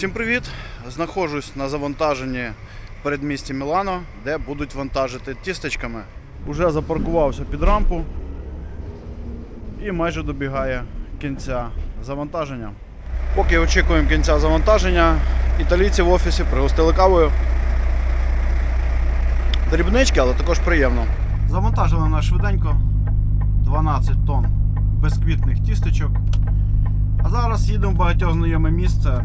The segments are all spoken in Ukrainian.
Всім привіт! Знаходжусь на завантаженні в передмісті Мілано, де будуть вантажити тістечками. Уже запаркувався під рампу і майже добігає кінця завантаження. Поки очікуємо кінця завантаження, італійці в офісі пригостили кавою. Дрібнички, але також приємно. Завантажили нас швиденько 12 тонн безквітних тістечок. А зараз їдемо в багатьох знайоме місце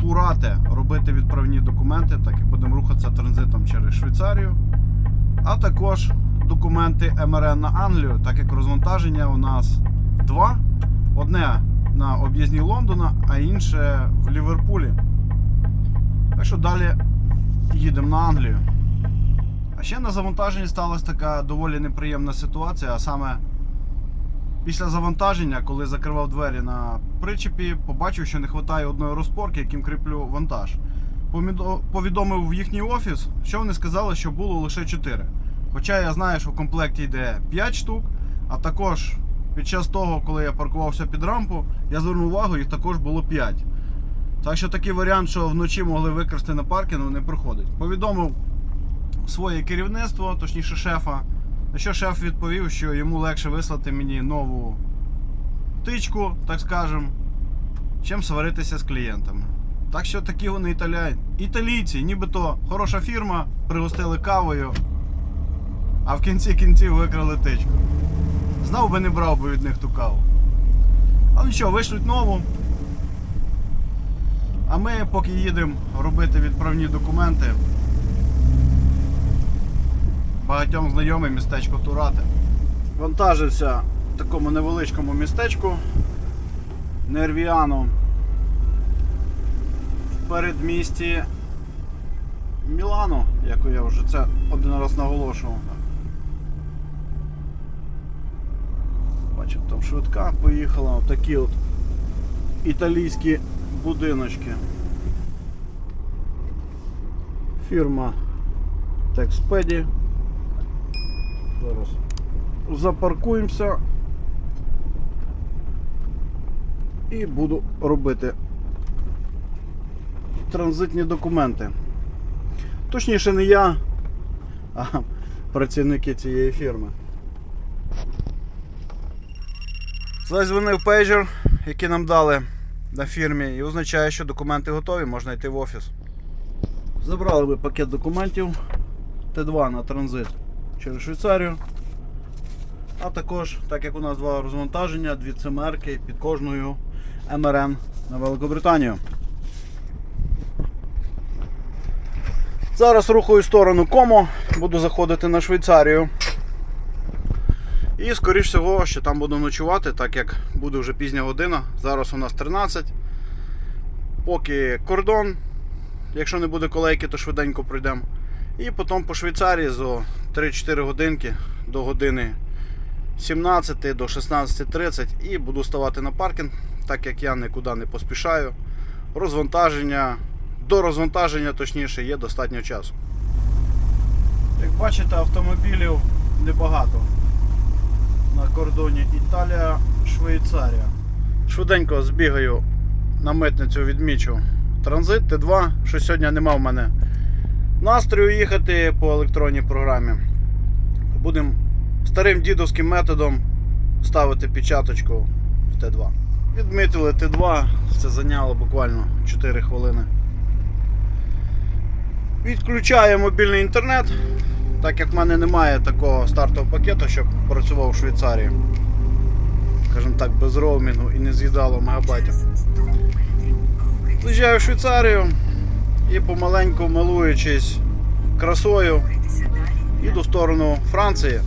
Турате робити відправні документи, так як будемо рухатися транзитом через Швейцарію. А також документи МРН на Англію, так як розвантаження у нас два. Одне на об'їзні Лондона, а інше в Ліверпулі. Так що далі їдемо на Англію. А ще на завантаженні сталася така доволі неприємна ситуація, а саме Після завантаження, коли закривав двері на причепі, побачив, що не вистачає одної розпорки, яким кріплю вантаж. Повідомив в їхній офіс, що вони сказали, що було лише 4. Хоча я знаю, що в комплекті йде 5 штук, а також під час того, коли я паркувався під рампу, я звернув увагу, їх також було 5. Так що такий варіант, що вночі могли викрасти на паркінгу, не проходить. Повідомив своє керівництво, точніше шефа. На що шеф відповів, що йому легше вислати мені нову тичку, так скажем, чим сваритися з клієнтами. Так що такі вони італя... італійці, нібито хороша фірма, пригостили кавою, а в кінці кінців викрали тичку. Знав би не брав би від них ту каву. Але нічого, вишлють нову. А ми поки їдемо робити відправні документи багатьом знайоме містечко Турати. Вантажився в такому невеличкому містечку Нервіано в передмісті Мілано, як я вже це один раз наголошував. Бачив, там швидка поїхала, отакі от італійські будиночки. Фірма Texpedi. Зараз запаркуємося і буду робити транзитні документи. Точніше, не я, а працівники цієї фірми. Зазвонив пейджер, який нам дали на фірмі, і означає, що документи готові, можна йти в офіс. Забрали ми пакет документів Т2 на транзит через Швейцарію. А також, так як у нас два розвантаження, дві цимерки під кожною МРН на Великобританію. Зараз рухаю сторону Комо, буду заходити на Швейцарію. І скоріш всього, що там буду ночувати, так як буде вже пізня година. Зараз у нас 13. Поки кордон, якщо не буде колейки, то швиденько пройдемо. І потім по Швейцарії за 3-4 годинки до години 17 до 16.30 і буду ставати на паркінг, так як я нікуди не поспішаю. Розвантаження, до розвантаження точніше є достатньо часу. Як бачите, автомобілів небагато на кордоні Італія-Швейцарія. Швиденько збігаю на митницю, відмічу транзит Т2, що сьогодні нема в мене настрою їхати по електронній програмі. Будемо старим дідовським методом ставити печаточку в Т2. Відмітили Т2, це зайняло буквально 4 хвилини. Відключаю мобільний інтернет, так як в мене немає такого стартового пакету, щоб працював в Швейцарії. Скажімо так, без роумінгу і не з'їдало мегабайтів. Заїжджаю в Швейцарію і помаленьку милуючись красою, їду в сторону Франції.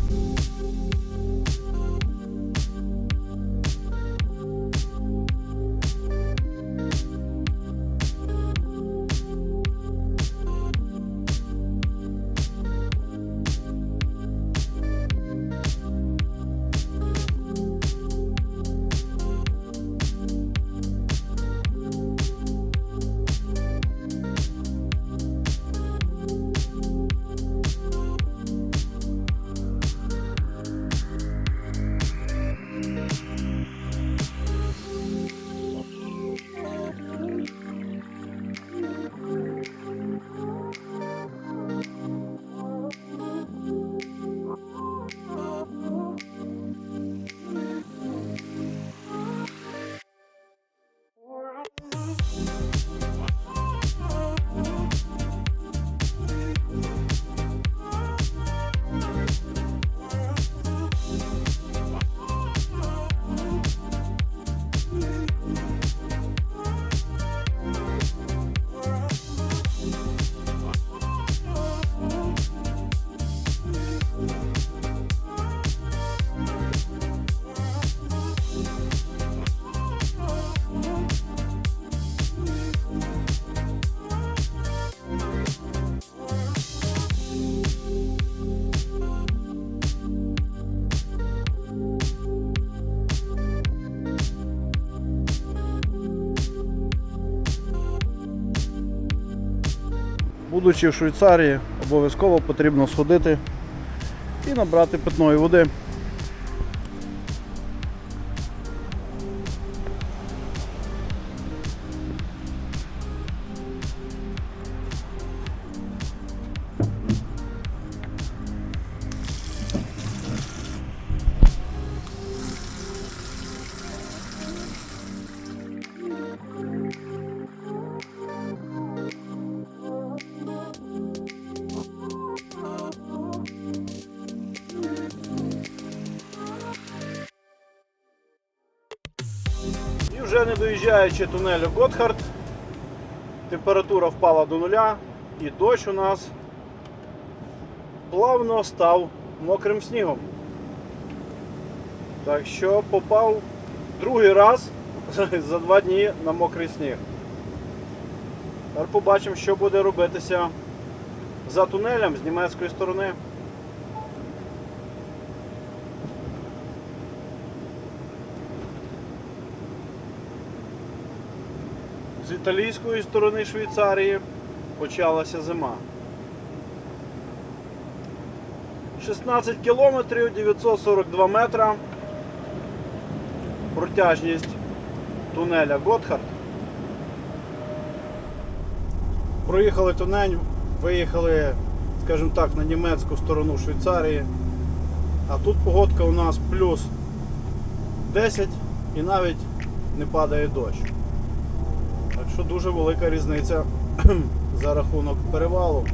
Будучи в Швейцарії, обов'язково потрібно сходити і набрати питної води. Не доїжджаючи тунелю Готхард, температура впала до нуля і дощ у нас плавно став мокрим снігом. Так що попав другий раз за два дні на мокрий сніг. Тепер побачимо, що буде робитися за тунелем з німецької сторони. З італійської сторони Швейцарії почалася зима. 16 кілометрів 942 метра. Протяжність тунеля Готхард. Проїхали тунель, виїхали, скажімо так, на німецьку сторону Швейцарії. А тут погодка у нас плюс 10 і навіть не падає дощ. Що дуже велика різниця за рахунок перевалу.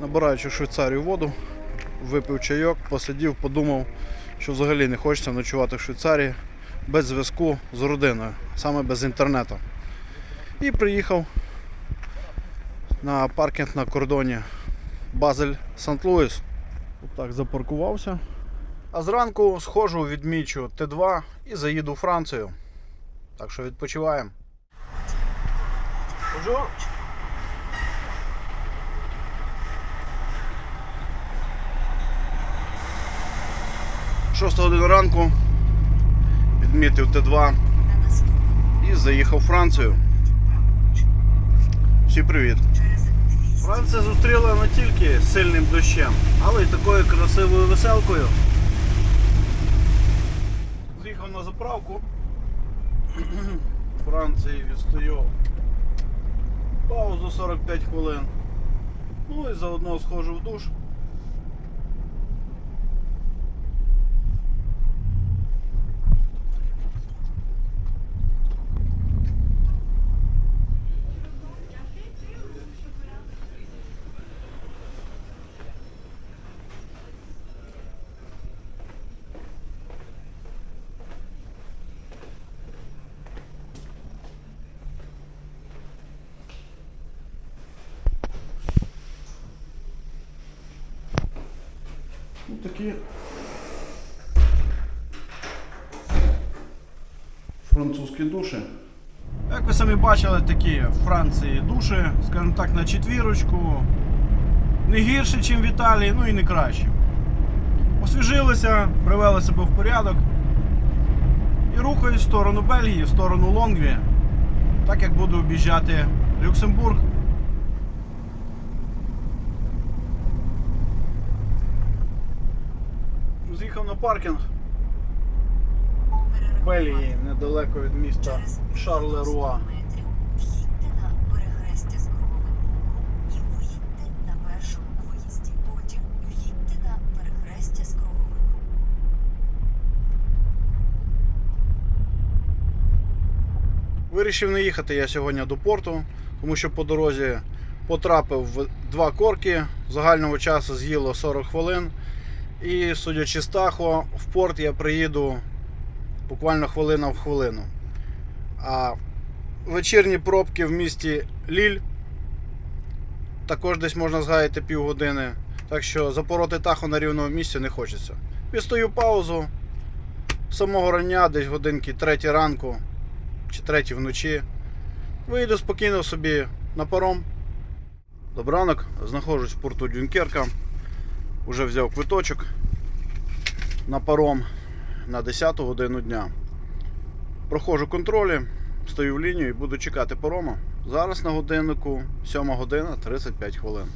Набираючи Швейцарію воду, випив чайок, посидів, подумав, що взагалі не хочеться ночувати в Швейцарії без зв'язку з родиною, саме без інтернету. І приїхав на паркінг на кордоні Базель Сант-Луїс. Так запаркувався. А зранку схожу, відмічу Т2 і заїду у Францію. Так що відпочиваємо. 6 година ранку відмітив Т2 і заїхав у Францію. Всім привіт! Франція зустріла не тільки сильним дощем, але й такою красивою веселкою. З'їхав на заправку. В Франції відстою паузу 45 хвилин. Ну і заодно схожу в душ. Ну, такі французькі душі. Як ви самі бачили, такі в Франції душі, скажімо так, на четвірочку. Не гірше, ніж в Італії, ну і не краще. Освіжилися, привели себе в порядок. І рухаюсь в сторону Бельгії, в сторону Лонгві, так як буду об'їжджати Люксембург. З'їхав на паркінг. Бельгії, недалеко від міста Шарлеруа. Вирішив не їхати я сьогодні до порту, тому що по дорозі потрапив в два корки. Загального часу з'їло 40 хвилин. І, судячи з Тахо, в порт я приїду буквально хвилина в хвилину. А вечірні пробки в місті Ліль також десь можна згаяти півгодини. Так що запороти Тахо на рівному місці не хочеться. Відстаю паузу. З самого рання, десь годинки 3 ранку чи 3 вночі. Вийду спокійно собі на паром. Добранок, знаходжусь в порту Дюнкерка. Уже взяв квиточок на паром на 10 годину дня. Проходжу контролі, стою в лінію і буду чекати парома. Зараз на годиннику 7 година 35 хвилин.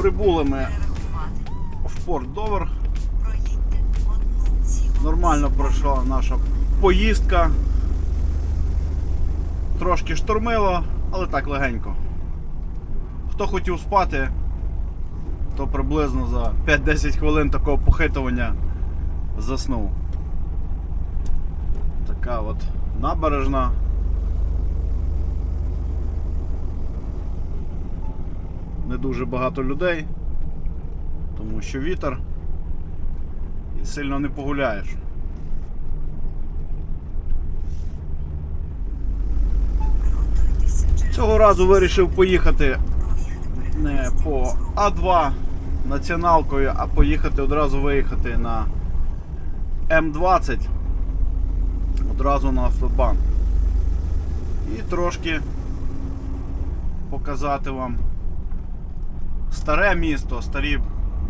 Прибули ми в порт Довер. Нормально пройшла наша поїздка. Трошки штормило, але так легенько. Хто хотів спати, то приблизно за 5-10 хвилин такого похитування заснув. Така от набережна. Не дуже багато людей, тому що вітер і сильно не погуляєш. Цього разу вирішив поїхати не по А2 націоналкою, а поїхати одразу виїхати на М20 одразу на автобан. І трошки показати вам старе місто, старі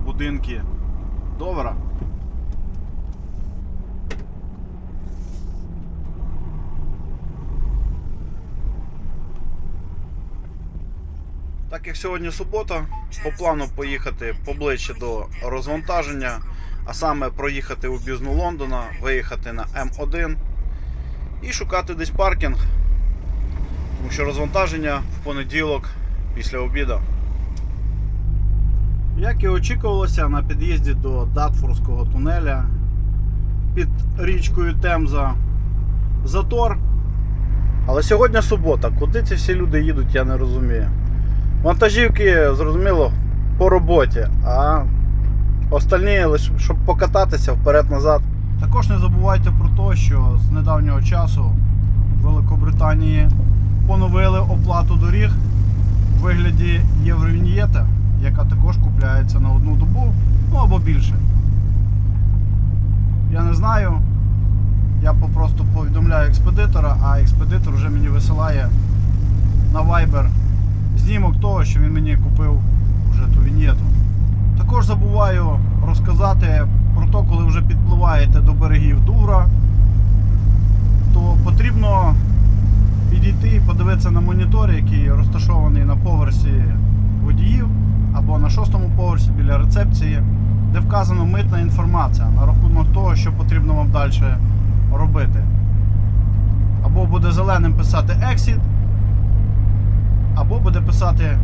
будинки Довера. Так як сьогодні субота, по плану поїхати поближче до розвантаження, а саме проїхати у бізну Лондона, виїхати на М1 і шукати десь паркінг, тому що розвантаження в понеділок після обіду. Як і очікувалося, на під'їзді до Датфорського тунеля під річкою Темза затор. Але сьогодні субота. Куди ці всі люди їдуть, я не розумію. Вантажівки, зрозуміло, по роботі, а остальні лише щоб покататися вперед-назад. Також не забувайте про те, що з недавнього часу в Великобританії поновили оплату доріг в вигляді євровіньєта, яка також купляється на одну добу, ну або більше. Я не знаю. Я попросту повідомляю експедитора, а експедитор вже мені висилає на Viber знімок того, що він мені купив вже ту віньєту. Також забуваю розказати про те, коли вже підпливаєте до берегів Дувра, то потрібно підійти і подивитися на монітор, який розташований на поверсі водіїв або на шостому поверсі біля рецепції, де вказана митна інформація на рахунок того, що потрібно вам далі робити. Або буде зеленим писати Exit, або буде писати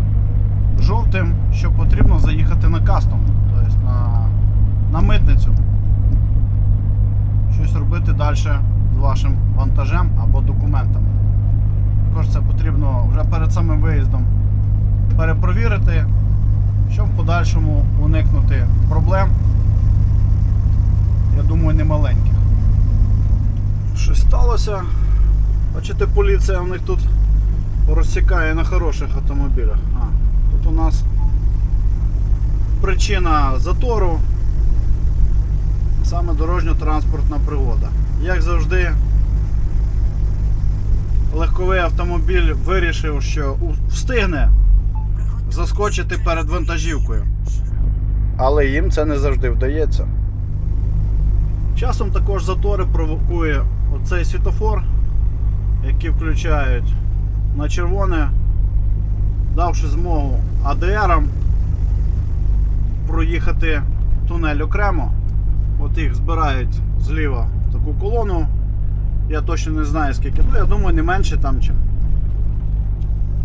жовтим, що потрібно заїхати на кастом, тобто на, на митницю. Щось робити далі з вашим вантажем або документами. Також це потрібно вже перед самим виїздом перепровірити, щоб в подальшому уникнути проблем. Я думаю, не маленьких. Щось сталося. Бачите, поліція в них тут розсікає на хороших автомобілях. А, тут у нас причина затору. Саме дорожньо-транспортна пригода. Як завжди, легковий автомобіль вирішив, що встигне заскочити перед вантажівкою. Але їм це не завжди вдається. Часом також затори провокує оцей світофор, який включають на червоне, давши змогу АДРам проїхати тунель окремо. От їх збирають зліва в таку колону. Я точно не знаю скільки. Ну, я думаю, не менше там чим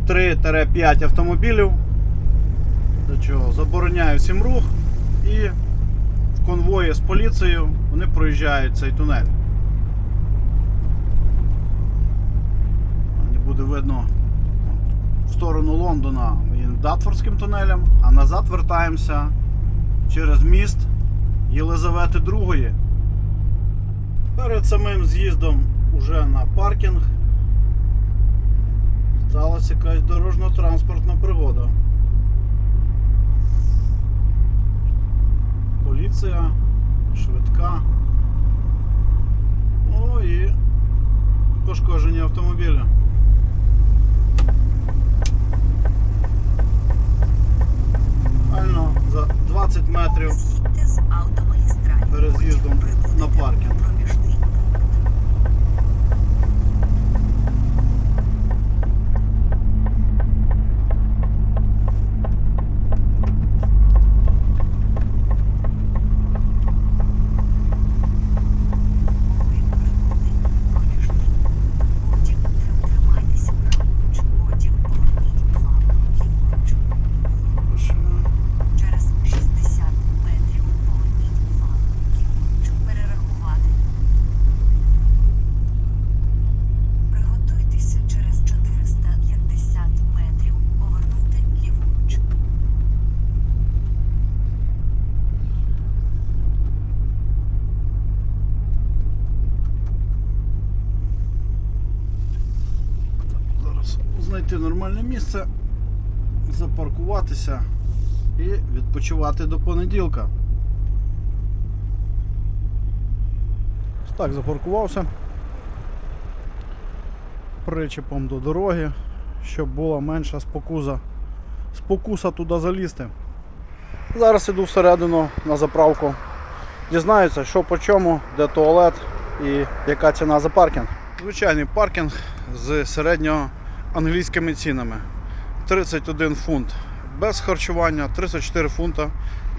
3-5 автомобілів. До чого забороняю всім рух і в конвої з поліцією вони проїжджають цей тунель. Не буде видно в сторону Лондона Датфордським тунелем, а назад вертаємося через міст Єлизавети II. Перед самим з'їздом уже на паркінг сталася якась дорожньо-транспортна пригода. Поліція, швидка. О, і пошкоджені автомобіля. Реально за 20 метрів З'їдьте з автомагістралі. Перед з'їздом Потім прибудете на паркінг. Місце, запаркуватися і відпочивати до понеділка. Так, запаркувався причепом до дороги, щоб була менша спокуса, спокуса туди залізти. Зараз іду всередину на заправку. Дізнаюся, що по чому, де туалет і яка ціна за паркінг. Звичайний паркінг з середньоанглійськими цінами. 31 фунт без харчування, 34 фунта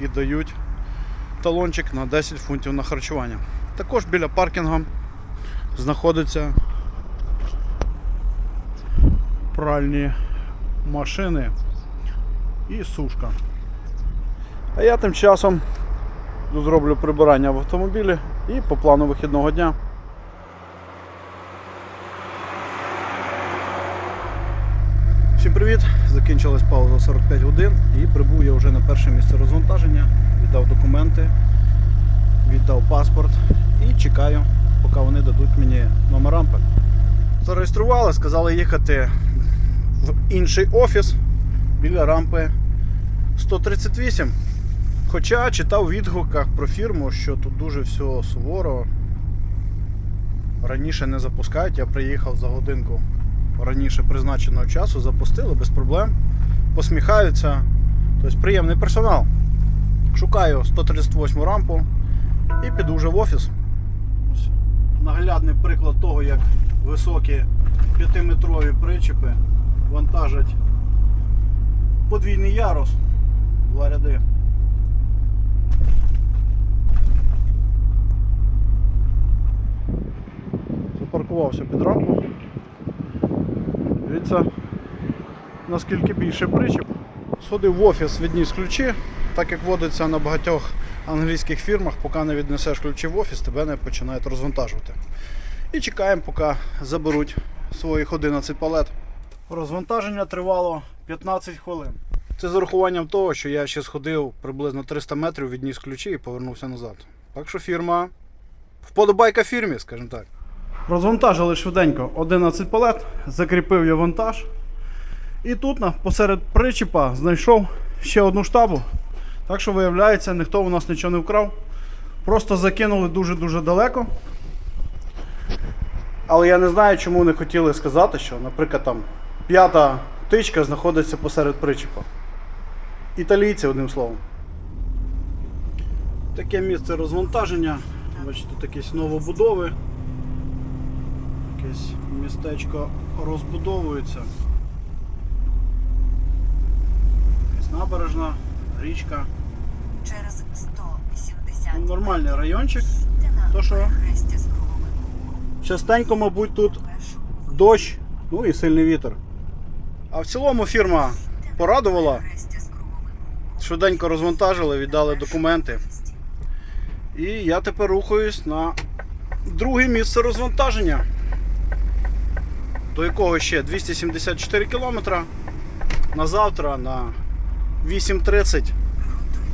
і дають талончик на 10 фунтів на харчування. Також біля паркінгу знаходяться пральні машини і сушка. А я тим часом зроблю прибирання в автомобілі і по плану вихідного дня. Всім привіт! Закінчилась пауза 45 годин і прибув я вже на перше місце розвантаження, віддав документи, віддав паспорт і чекаю, поки вони дадуть мені номер рампи. Зареєстрували, сказали їхати в інший офіс біля рампи 138. Хоча читав в відгуках про фірму, що тут дуже все суворо. Раніше не запускають, я приїхав за годинку раніше призначеного часу, запустили без проблем. Посміхаються. Тобто приємний персонал. Шукаю 138 рампу і піду вже в офіс. Ось Наглядний приклад того, як високі 5-метрові причепи вантажать подвійний ярус. Два ряди. Запаркувався під рампу. Дивіться, наскільки більше причіп. Сходив в офіс, відніс ключі, так як водиться на багатьох англійських фірмах, поки не віднесеш ключі в офіс, тебе не починають розвантажувати. І чекаємо, поки заберуть своїх 11 палет. Розвантаження тривало 15 хвилин. Це з урахуванням того, що я ще сходив приблизно 300 метрів, відніс ключі і повернувся назад. Так що фірма. Вподобайка фірмі, скажімо так. Розвантажили швиденько 11 палет, закріпив я вантаж. І тут посеред причіпа знайшов ще одну штабу. Так що, виявляється, ніхто у нас нічого не вкрав. Просто закинули дуже-дуже далеко. Але я не знаю, чому не хотіли сказати, що, наприклад, там п'ята тичка знаходиться посеред причіпа. Італійці, одним словом. Таке місце розвантаження. Бачите, якісь новобудови. Якесь містечко розбудовується. Якась набережна, річка. Через 180 Ну, нормальний райончик. То що? Частенько, мабуть, тут дощ, ну і сильний вітер. А в цілому фірма порадувала. Швиденько розвантажили, віддали документи. І я тепер рухаюсь на друге місце розвантаження, до якого ще 274 кілометра. На завтра на 8.30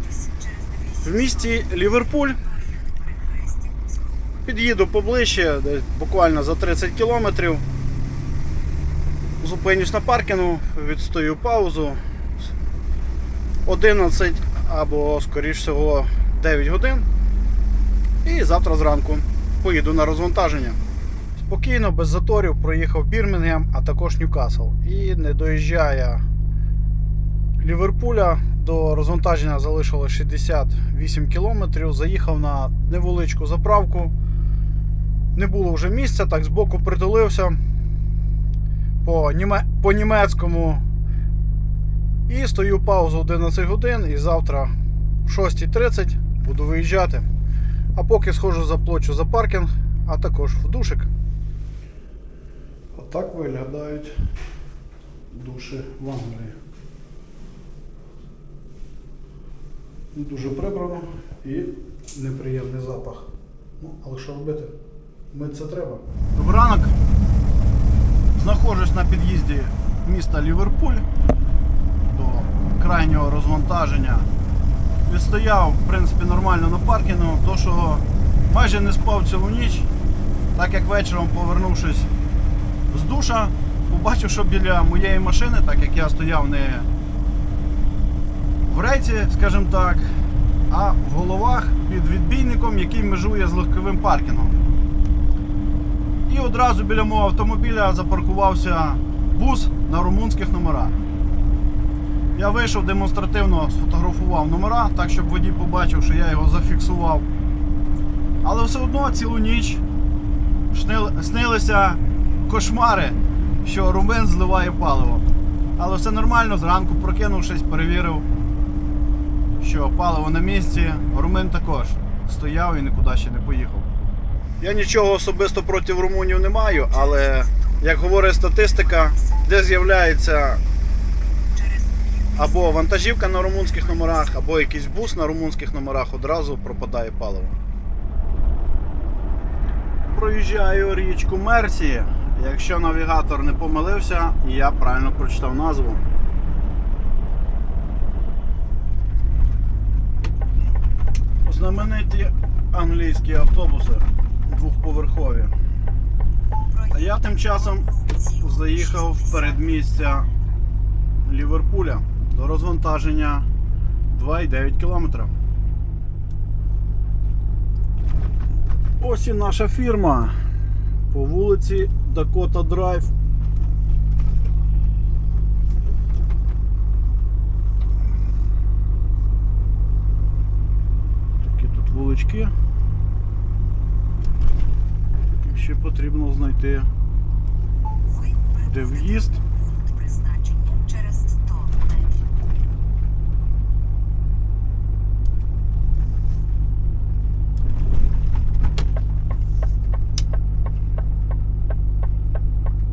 Приготуйтесь через 200 в місті Ліверпуль. Під'їду поближче, буквально за 30 кілометрів. Зупинюсь на паркінгу, відстою паузу. 11 або, скоріш всього, 9 годин. І завтра зранку поїду на розвантаження. Спокійно, без заторів проїхав Бірмінгем, а також Ньюкасл. І не доїжджає Ліверпуля до розвантаження залишилось 68 кілометрів. Заїхав на невеличку заправку. Не було вже місця, так збоку притулився по, німе... по німецькому. І стою паузу 11 годин і завтра в 6.30 буду виїжджати. А поки схожу заплачу за паркінг, а також в душик. Отак виглядають душі в Англії. Дуже прибрано і неприємний запах. Ну, але що робити? Ми це треба. Добрий ранок. Знаходжусь на під'їзді міста Ліверпуль до крайнього розвантаження. Відстояв, в принципі, нормально на паркінгу, то що майже не спав цілу ніч, так як вечором, повернувшись з душа, побачив, що біля моєї машини, так як я стояв не в рейці, скажімо так, а в головах під відбійником, який межує з легковим паркінгом. І одразу біля мого автомобіля запаркувався бус на румунських номерах. Я вийшов демонстративно, сфотографував номера, так щоб водій побачив, що я його зафіксував. Але все одно цілу ніч снилися кошмари, що румин зливає паливо. Але все нормально, зранку прокинувшись, перевірив, що паливо на місці, румин також стояв і нікуди ще не поїхав. Я нічого особисто проти румунів не маю, але як говорить статистика, де з'являється або вантажівка на румунських номерах, або якийсь бус на румунських номерах одразу пропадає паливо. Проїжджаю річку Мерсі. Якщо навігатор не помилився, я правильно прочитав назву. Знамениті англійські автобуси двохповерхові. А я тим часом заїхав в передмістя Ліверпуля до розвантаження 2,9 км. Ось і наша фірма по вулиці Дакота Драйв. Такі тут вулички. Ще потрібно знайти де в'їзд. пункт призначення через 100 метрів.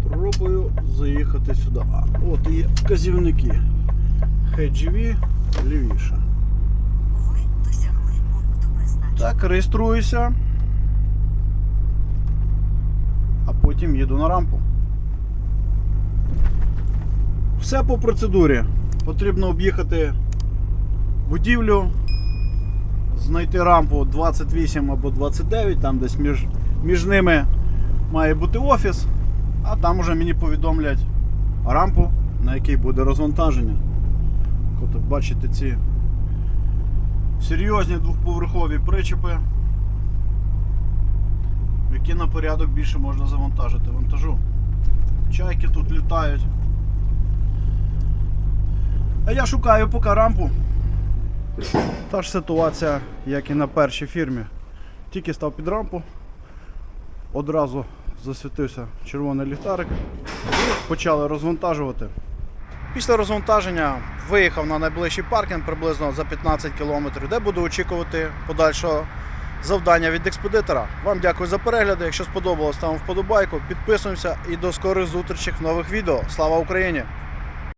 Пробую заїхати сюди. А, от є вказівники. HGV лівіше. Так, реєструюся. А потім їду на рампу. Все по процедурі. Потрібно об'їхати будівлю, знайти рампу 28 або 29, там десь між, між ними має бути офіс, а там уже мені повідомлять рампу, на якій буде розвантаження. От бачите ці серйозні двохповерхові причепи, які на порядок більше можна завантажити вантажу. Чайки тут літають. А я шукаю поки рампу. Та ж ситуація, як і на першій фірмі. Тільки став під рампу, одразу засвітився червоний ліхтарик почали розвантажувати. Після розвантаження виїхав на найближчий паркінг приблизно за 15 кілометрів, де буду очікувати подальшого завдання від експедитора. Вам дякую за перегляди. Якщо сподобалось, ставимо вподобайку, підписуємося і до скорих зустрічей в нових відео. Слава Україні!